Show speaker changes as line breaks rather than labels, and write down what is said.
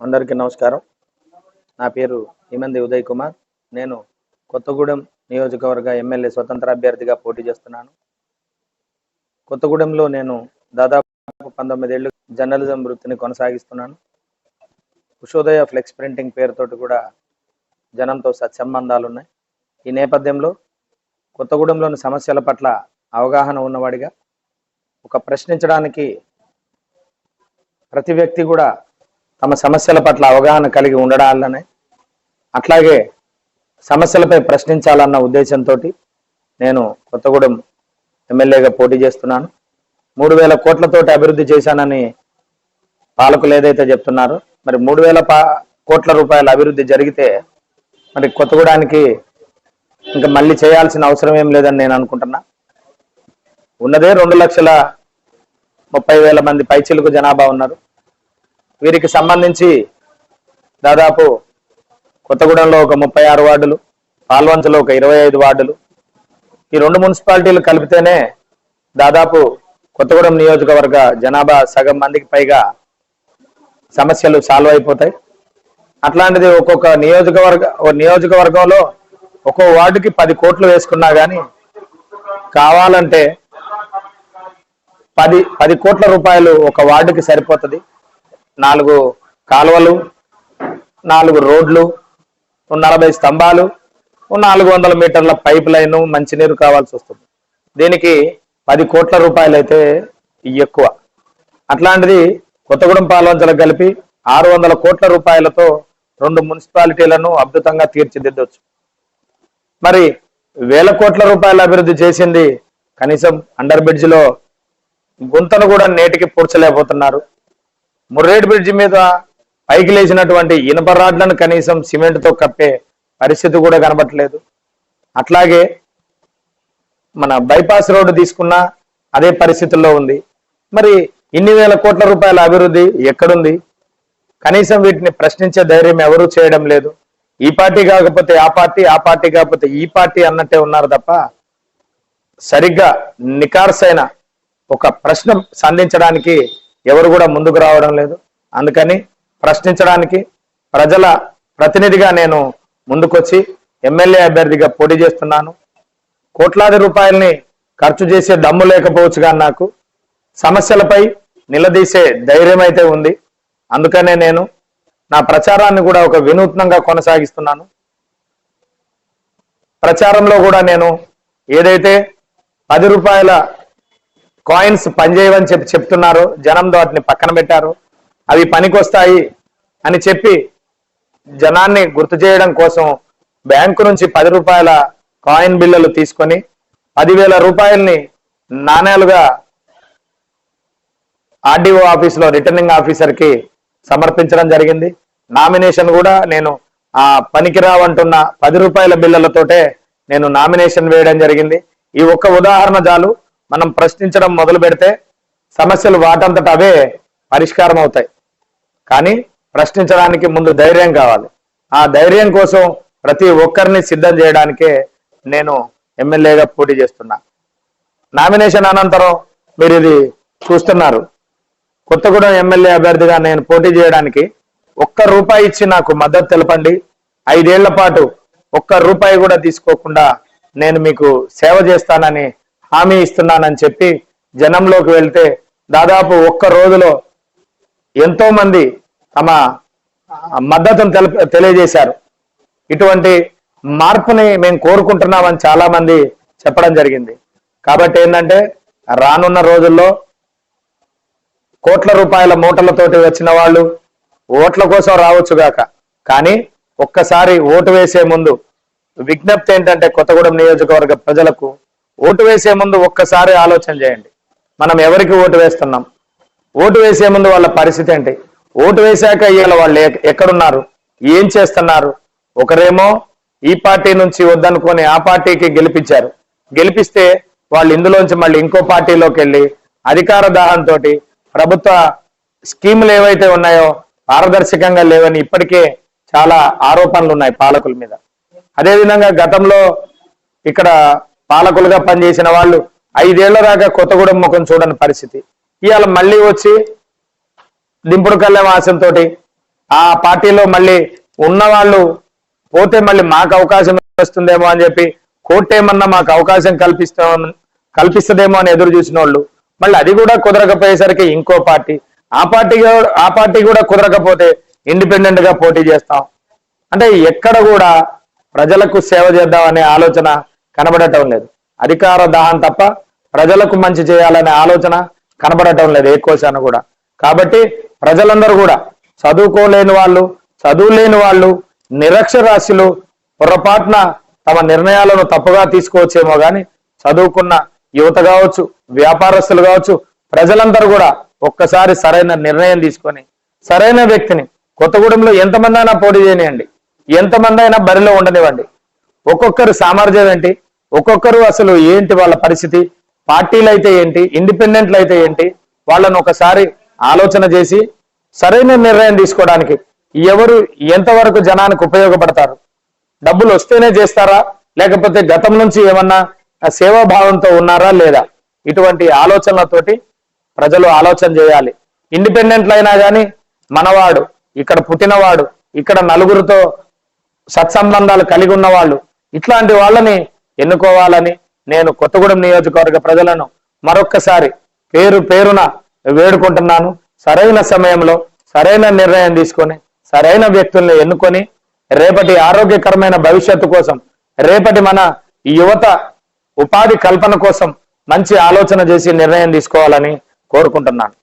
అందరికీ నమస్కారం. నా పేరు హిమంది ఉదయ్ కుమార్. నేను కొత్తగూడెం నియోజకవర్గ ఎమ్మెల్యే స్వతంత్ర అభ్యర్థిగా పోటీ చేస్తున్నాను. కొత్తగూడెంలో నేను దాదాపు పంతొమ్మిదేళ్ళు జర్నలిజం వృత్తిని కొనసాగిస్తున్నాను. ఉషోదయ ఫ్లెక్స్ ప్రింటింగ్ పేరుతోటి కూడా జనంతో సత్సంబంధాలు ఉన్నాయి ఈ నేపథ్యంలో కొత్తగూడెంలోని సమస్యల పట్ల అవగాహన ఉన్నవాడిగా ఒక ప్రశ్నించడానికి ప్రతి వ్యక్తి కూడా తమ సమస్యల పట్ల అవగాహన కలిగి ఉండడాలనే అట్లాగే సమస్యలపై ప్రశ్నించాలన్న ఉద్దేశంతో నేను కొత్తగూడెం ఎమ్మెల్యేగా పోటీ చేస్తున్నాను. మూడు వేల కోట్లతోటి అభివృద్ధి చేశానని పాలకులు ఏదైతే చెప్తున్నారో మరి మూడు వేల కోట్ల రూపాయల అభివృద్ధి జరిగితే మరి కొత్తగూడానికి ఇంకా మళ్ళీ చేయాల్సిన అవసరం ఏం లేదని నేను అనుకుంటున్నా. ఉన్నదే రెండు లక్షల ముప్పై వేల మంది పైచిలకు జనాభా ఉన్నారు. వీరికి సంబంధించి దాదాపు కొత్తగూడెంలో ఒక ముప్పై ఆరు వార్డులు పాల్వంచలో ఒక ఇరవై ఐదు వార్డులు. ఈ రెండు మున్సిపాలిటీలు కలిపితేనే దాదాపు కొత్తగూడెం నియోజకవర్గ జనాభా సగం మందికి పైగా సమస్యలు సాల్వ్ అయిపోతాయి. అట్లాంటిది ఒక్కొక్క నియోజకవర్గ నియోజకవర్గంలో ఒక్కో వార్డుకి పది కోట్లు వేసుకున్నా కానీ కావాలంటే పది పది కోట్ల రూపాయలు ఒక వార్డుకి సరిపోతుంది. నాలుగు కాలువలు నాలుగు రోడ్లు నలభై స్తంభాలు నాలుగు వందల మీటర్ల పైప్ లైన్ మంచినీరు కావాల్సి వస్తుంది. దీనికి పది కోట్ల రూపాయలు అయితే ఎక్కువ. అట్లాంటిది కొత్తగూడెం పాల్వంచలకు కలిపి ఆరు వందల కోట్ల రూపాయలతో రెండు మున్సిపాలిటీలను అద్భుతంగా తీర్చిదిద్దొచ్చు. మరి వేల కోట్ల రూపాయల అభివృద్ధి చేసింది కనీసం అండర్ బ్రిడ్జ్లో గుంతను కూడా నేటికి పూడ్చలేకపోతున్నారు. ముర్రేడ్ బ్రిడ్జి మీద పైకి లేచినటువంటి ఇనుప రాడ్లను కనీసం సిమెంట్తో కప్పే పరిస్థితి కూడా కనబట్టలేదు అట్లాగే మన బైపాస్ రోడ్డు తీసుకున్నా అదే పరిస్థితుల్లో ఉంది. మరి ఇన్ని వేల కోట్ల రూపాయల అభివృద్ధి ఎక్కడుంది? కనీసం వీటిని ప్రశ్నించే ధైర్యం ఎవరూ చేయడం లేదు. ఈ పార్టీ కాకపోతే ఆ పార్టీ ఆ పార్టీ కాకపోతే ఈ పార్టీ అన్నట్టే ఉన్నారు తప్ప సరిగ్గా నికార్సైన ఒక ప్రశ్న సంధించడానికి ఎవరు కూడా ముందుకు రావడం లేదు. అందుకని ప్రశ్నించడానికి ప్రజల ప్రతినిధిగా నేను ముందుకొచ్చి ఎమ్మెల్యే అభ్యర్థిగా పోటీ చేస్తున్నాను. కోట్లాది రూపాయల్ని ఖర్చు చేసే దమ్ము లేకపోవచ్చు కానీ నాకు సమస్యలపై నిలదీసే ధైర్యం అయితే ఉంది. అందుకనే నేను నా ప్రచారాన్ని కూడా ఒక వినూత్నంగా కొనసాగిస్తున్నాను. ప్రచారంలో కూడా నేను ఏదైతే పది రూపాయల కాయిన్స్ పనిచేయవని చెప్పి చెప్తున్నారు. జనం వాటిని పక్కన పెట్టారు. అవి పనికొస్తాయి అని చెప్పి జనాన్ని గుర్తు చేయడం కోసం బ్యాంకు నుంచి పది రూపాయల కాయిన్ బిల్లలు తీసుకొని పదివేల రూపాయల్ని నాణేలుగా ఆర్డీఓ ఆఫీస్లో రిటర్నింగ్ ఆఫీసర్కి సమర్పించడం జరిగింది. నామినేషన్ కూడా నేను ఆ పనికిరావంటున్న పది రూపాయల బిల్లలతోటే నేను నామినేషన్ వేయడం జరిగింది. ఈ ఒక్క ఉదాహరణ చాలు. మనం ప్రశ్నించడం మొదలు పెడితే సమస్యలు వాటంతట అవే పరిష్కారం అవుతాయి. కానీ ప్రశ్నించడానికి ముందు ధైర్యం కావాలి. ఆ ధైర్యం కోసం ప్రతి ఒక్కరిని సిద్ధం చేయడానికే నేను ఎమ్మెల్యేగా పోటీ చేస్తున్నా. నామినేషన్ అనంతరం మీరు ఇది చూస్తున్నారు. కొత్తగూడెం ఎమ్మెల్యే అభ్యర్థిగా నేను పోటీ చేయడానికి ఒక్క రూపాయి ఇచ్చి నాకు మద్దతు తెలపండి. ఐదేళ్ళ పాటు ఒక్క రూపాయి కూడా తీసుకోకుండా నేను మీకు సేవ చేస్తానని హామీ ఇస్తున్నానని చెప్పి జనంలోకి వెళ్తే దాదాపు ఒక్క రోజులో ఎంతో మంది తమ మద్దతును తెల తెలియజేశారు. ఇటువంటి మార్పుని మేము కోరుకుంటున్నామని చాలా మంది చెప్పడం జరిగింది. కాబట్టి ఏంటంటే రానున్న రోజుల్లో కోట్ల రూపాయల మూటలతోటి వచ్చిన వాళ్ళు ఓట్ల కోసం రావచ్చుగాక కానీ ఒక్కసారి ఓటు వేసే ముందు విజ్ఞప్తి ఏంటంటే కొత్తగూడెం నియోజకవర్గ ప్రజలకు ఓటు వేసే ముందు ఒక్కసారి ఆలోచన చేయండి. మనం ఎవరికి ఓటు వేస్తున్నాం? ఓటు వేసే ముందు వాళ్ళ పరిస్థితి ఏంటి? ఓటు వేశాక ఇవాళ వాళ్ళు ఎక్కడున్నారు? ఏం చేస్తున్నారు? ఒకరేమో ఈ పార్టీ నుంచి వద్దనుకొని ఆ పార్టీకి గెలిపించారు. గెలిపిస్తే వాళ్ళు ఇందులోంచి మళ్ళీ ఇంకో పార్టీలోకి వెళ్ళి అధికార దాహంతో ప్రభుత్వ స్కీములు ఏవైతే ఉన్నాయో పారదర్శకంగా లేవని ఇప్పటికే చాలా ఆరోపణలు ఉన్నాయి పాలకుల మీద. అదేవిధంగా గతంలో ఇక్కడ పాలకులుగా పనిచేసిన వాళ్ళు ఐదేళ్ళ దాకా కొత్తగూడెం ముఖం చూడని పరిస్థితి. ఇవాళ మళ్ళీ వచ్చి దింపుడు కళ్యాణ ఆశంతో ఆ పార్టీలో మళ్ళీ ఉన్న వాళ్ళు పోతే మళ్ళీ మాకు అవకాశం వస్తుందేమో అని చెప్పి కోర్టు ఏమన్నా మాకు అవకాశం కల్పిస్తాం కల్పిస్తుందేమో అని ఎదురు చూసిన వాళ్ళు మళ్ళీ అది కూడా కుదరకపోయేసరికి ఇంకో పార్టీ. ఆ పార్టీ ఆ పార్టీ కూడా కుదరకపోతే ఇండిపెండెంట్గా పోటీ చేస్తాం. అంటే ఎక్కడ కూడా ప్రజలకు సేవ చేద్దాం అనే ఆలోచన కనబడటం లేదు. అధికార దాహం తప్ప ప్రజలకు మంచి చేయాలనే ఆలోచన కనబడటం లేదు ఏ కోశాన కూడా. కాబట్టి ప్రజలందరూ కూడా చదువుకోలేని వాళ్ళు చదువులేని వాళ్ళు నిరక్షరాస్యులు పొరపాటున తమ నిర్ణయాలను తప్పుగా తీసుకోవచ్చేమో గాని చదువుకున్న యువత కావచ్చు వ్యాపారస్తులు కావచ్చు ప్రజలందరూ కూడా ఒక్కసారి సరైన నిర్ణయం తీసుకొని సరైన వ్యక్తిని కొత్తగూడెంలో ఎంతమంది అయినా పోటీ చేయనియండి. ఎంతమంది అయినా బరిలో ఉండనివ్వండి. ఒక్కొక్కరు సామర్థ్యం ఏంటి? ఒక్కొక్కరు అసలు ఏంటి వాళ్ళ పరిస్థితి? పార్టీలు అయితే ఏంటి? ఇండిపెండెంట్లు అయితే ఏంటి? వాళ్ళను ఒకసారి ఆలోచన చేసి సరైన నిర్ణయం తీసుకోవడానికి ఎవరు ఎంతవరకు జనానికి ఉపయోగపడతారు? డబ్బులు వస్తేనే చేస్తారా? లేకపోతే గతం నుంచి ఏమన్నా సేవాభావంతో ఉన్నారా లేదా? ఇటువంటి ఆలోచనలతోటి ప్రజలు ఆలోచన చేయాలి. ఇండిపెండెంట్లు అయినా కానీ మనవాడు ఇక్కడ పుట్టినవాడు ఇక్కడ నలుగురితో సత్సంబంధాలు కలిగి ఉన్న వాళ్ళు ఇట్లాంటి వాళ్ళని ఎన్నుకోవాలని నేను కొత్తగూడెం నియోజకవర్గ ప్రజలను మరొక్కసారి పేరు పేరున వేడుకుంటున్నాను. సరైన సమయంలో సరైన నిర్ణయం తీసుకొని సరైన వ్యక్తుల్ని ఎన్నుకొని రేపటి ఆరోగ్యకరమైన భవిష్యత్తు కోసం రేపటి మన యువత ఉపాధి కల్పన కోసం మంచి ఆలోచన చేసి నిర్ణయం తీసుకోవాలని కోరుకుంటున్నాను.